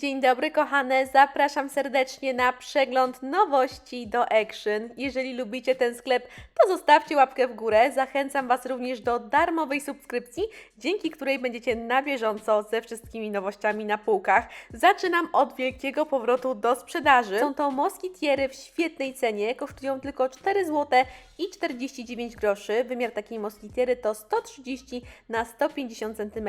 Dzień dobry kochane, zapraszam serdecznie na przegląd nowości do Action. Jeżeli lubicie ten sklep, to zostawcie łapkę w górę. Zachęcam Was również do darmowej subskrypcji, dzięki której będziecie na bieżąco ze wszystkimi nowościami na półkach. Zaczynam od wielkiego powrotu do sprzedaży. Są to moskitiery w świetnej cenie, kosztują tylko 4 zł i 49 groszy. Wymiar takiej moskitiery to 130 na 150 cm.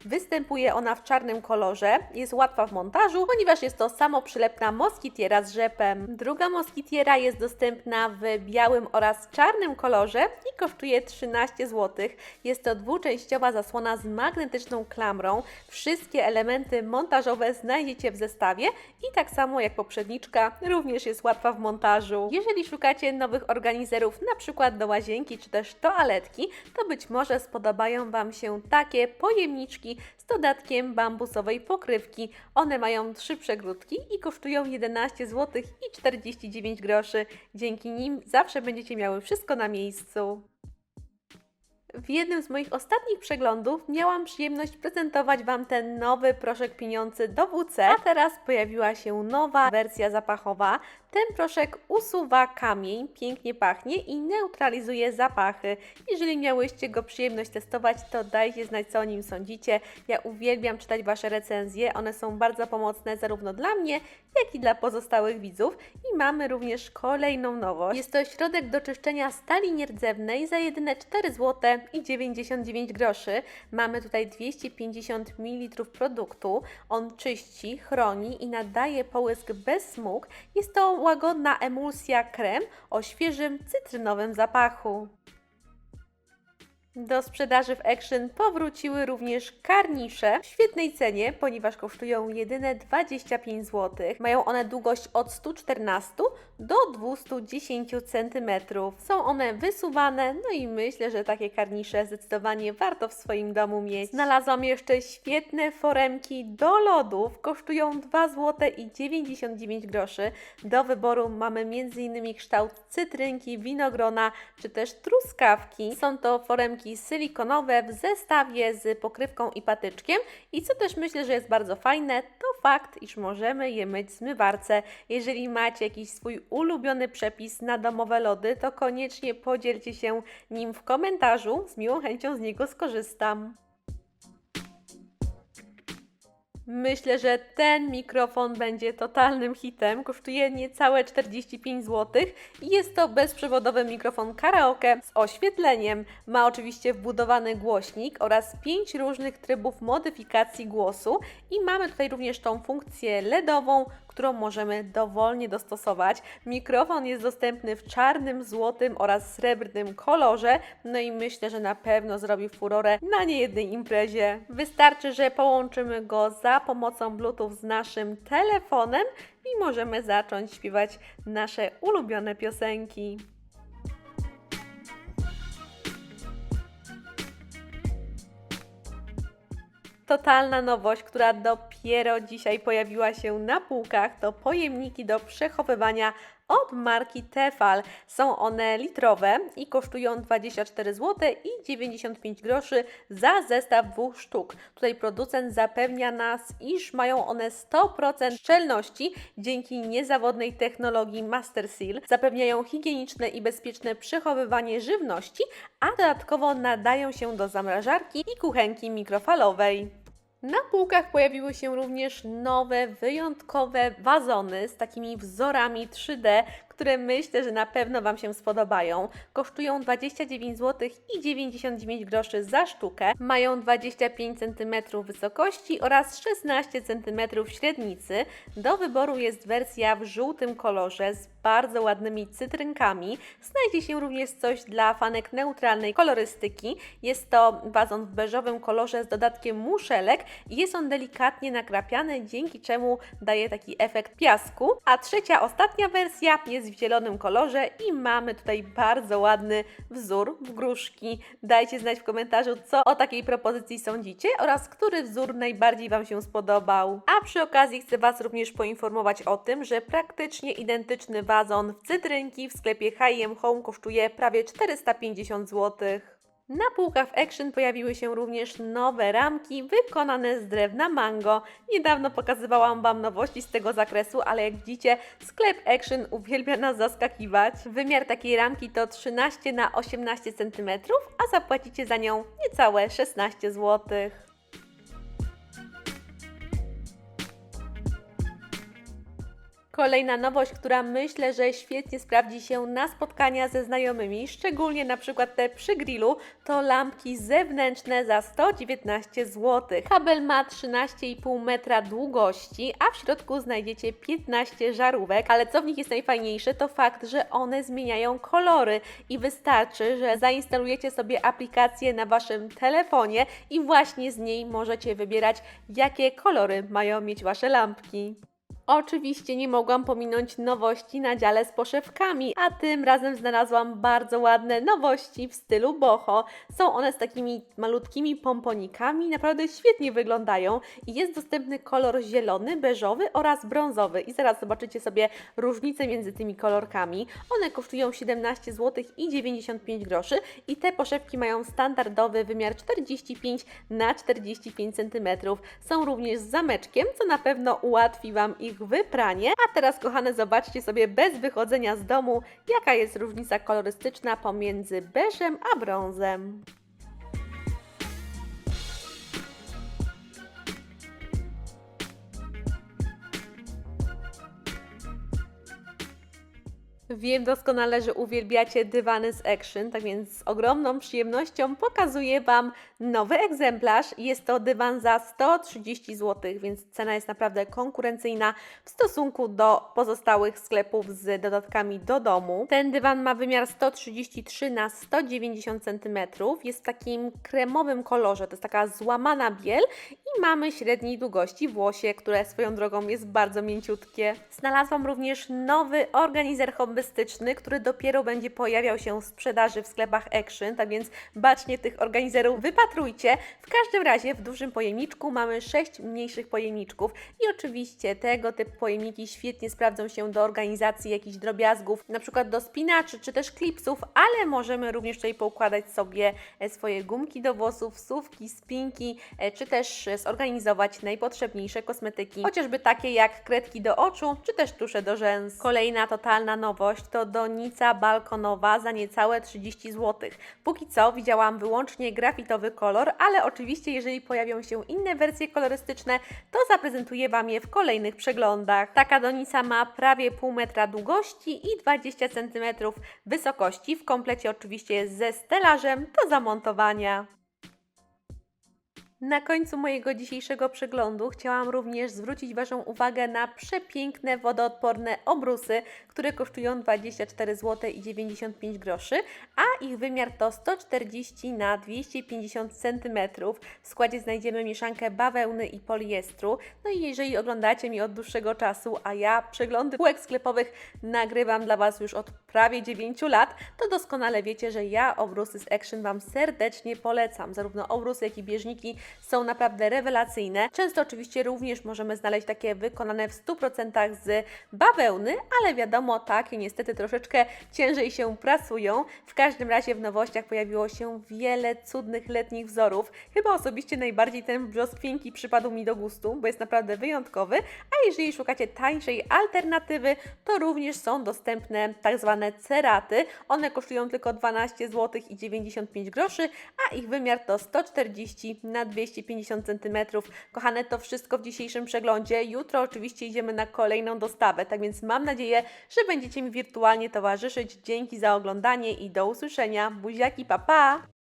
Występuje ona w czarnym kolorze, jest łatwa w montażu, ponieważ jest to samoprzylepna moskitiera z rzepem. Druga moskitiera jest dostępna w białym oraz czarnym kolorze i kosztuje 13 zł. Jest to dwuczęściowa zasłona z magnetyczną klamrą. Wszystkie elementy montażowe znajdziecie w zestawie i tak samo jak poprzedniczka, również jest łatwa w montażu. Jeżeli szukacie nowych organizerów, na przykład do łazienki czy też toaletki, to być może spodobają Wam się takie pojemniczki z dodatkiem bambusowej pokrywki. One mają trzy przegródki i kosztują 11 zł i 49 groszy. Dzięki nim zawsze będziecie miały wszystko na miejscu. W jednym z moich ostatnich przeglądów miałam przyjemność prezentować Wam ten nowy proszek pieniądzy do WC, a teraz pojawiła się nowa wersja zapachowa. Ten proszek usuwa kamień, pięknie pachnie i neutralizuje zapachy. Jeżeli miałyście go przyjemność testować, to dajcie znać, co o nim sądzicie. Ja uwielbiam czytać Wasze recenzje, one są bardzo pomocne zarówno dla mnie, jak i dla pozostałych widzów. I mamy również kolejną nowość. Jest to środek do czyszczenia stali nierdzewnej za jedyne 4 zł i 99 groszy. Mamy tutaj 250 ml produktu. On czyści, chroni i nadaje połysk bez smug. Jest to łagodna emulsja krem o świeżym cytrynowym zapachu. Do sprzedaży w Action powróciły również karnisze w świetnej cenie, ponieważ kosztują jedyne 25 zł. Mają one długość od 114 do 210 cm. Są one wysuwane, no i myślę, że takie karnisze zdecydowanie warto w swoim domu mieć. Znalazłam jeszcze świetne foremki do lodów, kosztują 2 zł i 99 groszy. Do wyboru mamy m.in. kształt cytrynki, winogrona czy też truskawki. Są to foremki silikonowe w zestawie z pokrywką i patyczkiem i co też myślę, że jest bardzo fajne, to fakt, iż możemy je myć w zmywarce. Jeżeli macie jakiś swój ulubiony przepis na domowe lody, to koniecznie podzielcie się nim w komentarzu, z miłą chęcią z niego skorzystam. Myślę, że ten mikrofon będzie totalnym hitem. Kosztuje niecałe 45 zł i jest to bezprzewodowy mikrofon karaoke z oświetleniem. Ma oczywiście wbudowany głośnik oraz 5 różnych trybów modyfikacji głosu i mamy tutaj również tą funkcję LEDową, którą możemy dowolnie dostosować. Mikrofon jest dostępny w czarnym, złotym oraz srebrnym kolorze, no i myślę, że na pewno zrobi furorę na niejednej imprezie. Wystarczy, że połączymy go za pomocą Bluetooth z naszym telefonem i możemy zacząć śpiewać nasze ulubione piosenki. Totalna nowość, która dopiero dzisiaj pojawiła się na półkach, to pojemniki do przechowywania od marki Tefal. Są one litrowe i kosztują 24 zł i 95 groszy za zestaw dwóch sztuk. Tutaj producent zapewnia nas, iż mają one 100% szczelności dzięki niezawodnej technologii Master Seal. Zapewniają higieniczne i bezpieczne przechowywanie żywności, a dodatkowo nadają się do zamrażarki i kuchenki mikrofalowej. Na półkach pojawiły się również nowe, wyjątkowe wazony z takimi wzorami 3D, które myślę, że na pewno Wam się spodobają. Kosztują 29 zł i 99 groszy za sztukę. Mają 25 cm wysokości oraz 16 cm średnicy. Do wyboru jest wersja w żółtym kolorze z bardzo ładnymi cytrynkami. Znajdzie się również coś dla fanek neutralnej kolorystyki. Jest to wazon w beżowym kolorze z dodatkiem muszelek i jest on delikatnie nakrapiany, dzięki czemu daje taki efekt piasku. A trzecia, ostatnia wersja jest w zielonym kolorze i mamy tutaj bardzo ładny wzór w gruszki. Dajcie znać w komentarzu, co o takiej propozycji sądzicie oraz który wzór najbardziej Wam się spodobał. A przy okazji chcę Was również poinformować o tym, że praktycznie identyczny wazon w cytrynki w sklepie H&M Home kosztuje prawie 450 zł. Na półkach w Action pojawiły się również nowe ramki wykonane z drewna mango. Niedawno pokazywałam Wam nowości z tego zakresu, ale jak widzicie, sklep Action uwielbia nas zaskakiwać. Wymiar takiej ramki to 13 na 18 cm, a zapłacicie za nią niecałe 16 zł. Kolejna nowość, która myślę, że świetnie sprawdzi się na spotkania ze znajomymi, szczególnie na przykład te przy grillu, to lampki zewnętrzne za 119 zł. Kabel ma 13,5 metra długości, a w środku znajdziecie 15 żarówek, ale co w nich jest najfajniejsze, to fakt, że one zmieniają kolory i wystarczy, że zainstalujecie sobie aplikację na Waszym telefonie i właśnie z niej możecie wybierać, jakie kolory mają mieć Wasze lampki. Oczywiście nie mogłam pominąć nowości na dziale z poszewkami, a tym razem znalazłam bardzo ładne nowości w stylu boho. Są one z takimi malutkimi pomponikami, naprawdę świetnie wyglądają i jest dostępny kolor zielony, beżowy oraz brązowy. I zaraz zobaczycie sobie różnicę między tymi kolorkami. One kosztują 17 zł i 95 groszy i te poszewki mają standardowy wymiar 45 na 45 cm. Są również z zameczkiem, co na pewno ułatwi Wam ich wypranie. A teraz, kochane, zobaczcie sobie bez wychodzenia z domu, jaka jest różnica kolorystyczna pomiędzy beżem a brązem. Wiem doskonale, że uwielbiacie dywany z Action, tak więc z ogromną przyjemnością pokazuję Wam nowy egzemplarz. Jest to dywan za 130 zł, więc cena jest naprawdę konkurencyjna w stosunku do pozostałych sklepów z dodatkami do domu. Ten dywan ma wymiar 133 na 190 cm. Jest w takim kremowym kolorze, to jest taka złamana biel i mamy średniej długości włosie, które swoją drogą jest bardzo mięciutkie. Znalazłam również nowy organizer hobbystyczny, który dopiero będzie pojawiał się w sprzedaży w sklepach Action, tak więc bacznie tych organizerów wypatrujcie. W każdym razie w dużym pojemniczku mamy 6 mniejszych pojemniczków i oczywiście tego typu pojemniki świetnie sprawdzą się do organizacji jakichś drobiazgów, na przykład do spinaczy czy też klipsów, ale możemy również tutaj poukładać sobie e, swoje gumki do włosów, słówki, spinki, e, czy też e, zorganizować najpotrzebniejsze kosmetyki, chociażby takie jak kredki do oczu, czy też tusze do rzęs. Kolejna totalna nowość to donica balkonowa za niecałe 30 zł. Póki co widziałam wyłącznie grafitowy kolor, ale oczywiście jeżeli pojawią się inne wersje kolorystyczne, to zaprezentuję Wam je w kolejnych przeglądach. Taka donica ma prawie pół metra długości i 20 cm wysokości. W komplecie oczywiście ze stelażem do zamontowania. Na końcu mojego dzisiejszego przeglądu chciałam również zwrócić Waszą uwagę na przepiękne wodoodporne obrusy, które kosztują 24 zł i 95 groszy, a ich wymiar to 140 na 250 cm. W składzie znajdziemy mieszankę bawełny i poliestru. No i jeżeli oglądacie mnie od dłuższego czasu, a ja przeglądy półek sklepowych nagrywam dla Was już od prawie 9 lat, to doskonale wiecie, że ja obrusy z Action Wam serdecznie polecam. Zarówno obrusy, jak i bieżniki są naprawdę rewelacyjne. Często oczywiście również możemy znaleźć takie wykonane w 100% z bawełny, ale wiadomo, takie niestety troszeczkę ciężej się prasują. W każdym razie w nowościach pojawiło się wiele cudnych letnich wzorów. Chyba osobiście najbardziej ten brzoskwinki przypadł mi do gustu, bo jest naprawdę wyjątkowy. A jeżeli szukacie tańszej alternatywy, to również są dostępne tak zwane ceraty. One kosztują tylko 12 zł i 95 groszy, a ich wymiar to 140 na 250 cm. Kochane, to wszystko w dzisiejszym przeglądzie. Jutro oczywiście idziemy na kolejną dostawę, tak więc mam nadzieję, że będziecie mi wirtualnie towarzyszyć. Dzięki za oglądanie i do usłyszenia. Buziaki, pa pa!